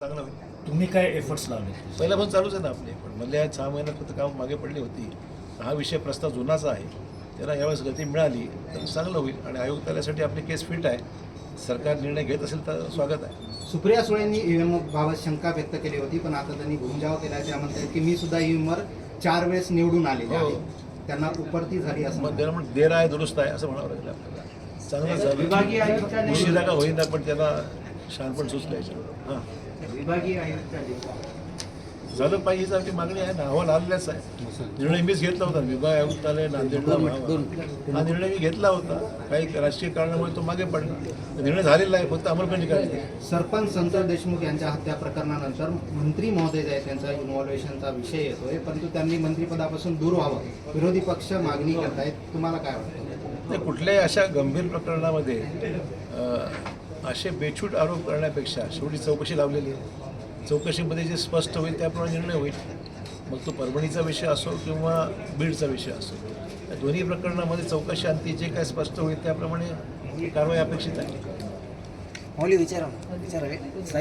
चांगलं तुम्ही काय एफर्ट्स लावले? पहिल्यापासून चालूच आहे ना आपले पण मधल्या सहा महिन्यात फक्त काम मागे पडली होती. हा विषय प्रस्ताव जुनाचा आहे. त्यांना यावेळेस गती मिळाली तर चांगलं होईल. आणि आयोग त्यासाठी आपली केस फिट आहे. सरकार निर्णय घेत असेल तर स्वागत आहे. सुप्रिया सुळेंनी ईव्हीएम बाबत शंका व्यक्त केली होती पण आता त्यांनी घुमजाव केला त्या म्हणतात की मी सुद्धा ईव्हीएमवर चार वेळेस निवडून आलेले हो. आहे. त्यांना उपरती झाली असं मग त्याला म्हणून देर आहे दुरुस्त आहे असं म्हणावं लागेल आपल्याला. चांगलं विभागीय आयुक्त झालं उशिरा का होईना पण त्याला शहाणपण सुचलं याच्यावर. हां. विभागीय आयुक्त झालं पाहिजे हीच आमची मागणी आहे. ना अहवाल आलेलाच आहे. निर्णय मीच घेतला होता. विभाग आयुक्तालय नांदेडला व्हावा. हा निर्णय मी घेतला होता. काही राजकीय कारणामुळे तो मागे पडला. निर्णय झालेला आहे. फक्त अंमलबजावणी करायची. सरपंच संतोष देशमुख यांच्या हत्या प्रकरणानंतर मंत्री महोदय जे आहेत त्यांचा इन्व्हॉल्वेशनचा विषय येतोय. परंतु त्यांनी मंत्रिपदापासून दूर व्हावं. विरोधी पक्ष मागणी करतायत. तुम्हाला काय वाटतं? नाही कुठल्याही अशा गंभीर प्रकरणामध्ये असे बेछूट आरोप करण्यापेक्षा शेवटी चौकशी लावलेली आहे. चौकशीमध्ये जे स्पष्ट होईल त्याप्रमाणे निर्णय होईल. मग तो परभणीचा विषय असो किंवा बीडचा विषय असो. या दोन्ही प्रकरणामध्ये चौकशी अंती जे काय स्पष्ट होईल त्याप्रमाणे कारवाई अपेक्षित आहे. विचारा विचारावे